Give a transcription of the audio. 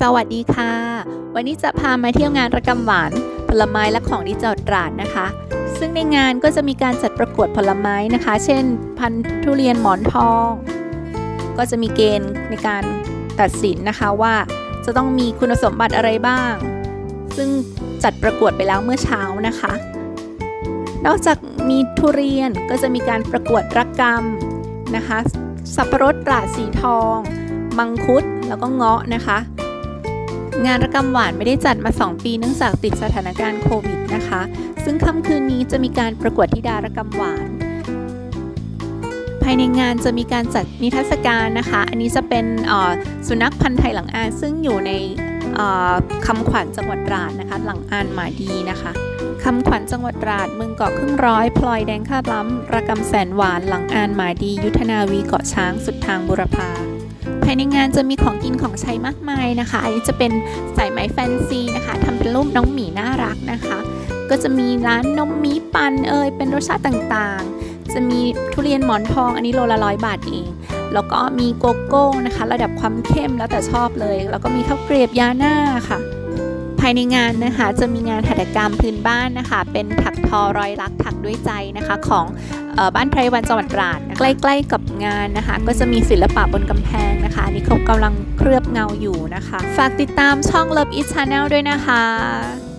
สวัสดีค่ะ วันนี้จะพามาเที่ยวงานระกำหวานผลไม้และของดีจังหวัดตราดนะคะ ซึ่งในงานก็จะมีการจัดประกวดผลไม้นะคะ เช่น พันธุเรียนหมอนทอง ก็จะมีเกณฑ์ในการตัดสินนะคะว่าจะต้องมีคุณสมบัติอะไรบ้าง ซึ่งจัดประกวดไปแล้วเมื่อเช้านะคะ นอกจากมีทุเรียนก็จะมีการประกวดรักกรรมนะคะ สับปะรดตราดสีทอง มังคุดแล้วก็เงาะนะคะ งานระกำหวานไม่ได้จัดมา 2 ปีเนื่องจากติดสถานการณ์โควิดนะคะ ซึ่งค่ำคืนนี้จะมีการประกวดธิดาระกำหวาน ภายในงานจะมีการจัดนิทรรศการนะคะ อันนี้จะเป็นสุนัขพันธ์ไทยหลังอานซึ่งอยู่ในคำขวัญจังหวัดตราดนะคะ หลังอานหมาดีนะคะคำขวัญจังหวัดตราดเมืองเกาะครึ่งร้อย พลอยแดงคาดล้ำระกำแสนหวานหลังอานหมาดี ยุทธนาวีเกาะช้างสุดทางบุรพา ภายในงานจะมีของกินของใช้มากมายนะคะ อันนี้จะเป็นสายไหมแฟนซีนะคะทำเป็นรูปน้องหมีน่ารักนะคะ ก็จะมีร้านนมมีปันเอยเป็นรสชาติต่างๆ จะมีทุเรียนหมอนทองอันนี้โลละร้อยบาทเอง แล้วก็มีโกโก้นะคะ ระดับความเข้มแล้วแต่ชอบเลย แล้วก็มีข้าวเกรียบยาหน้าค่ะภายในงานนะคะจะมีงานหัตถกรรมพื้นบ้านนะคะ เป็นถักทอรอยรักถักด้วยใจนะคะ ของ บ้านไพรวันจังหวัดตราดใกล้ๆกับงานนะคะ ก็จะมีศิลปะบนกำแพงนะคะอันนี่เขากำลังเคลือบเงาอยู่นะคะ ฝากติดตามช่อง Love It Channel ด้วยนะคะ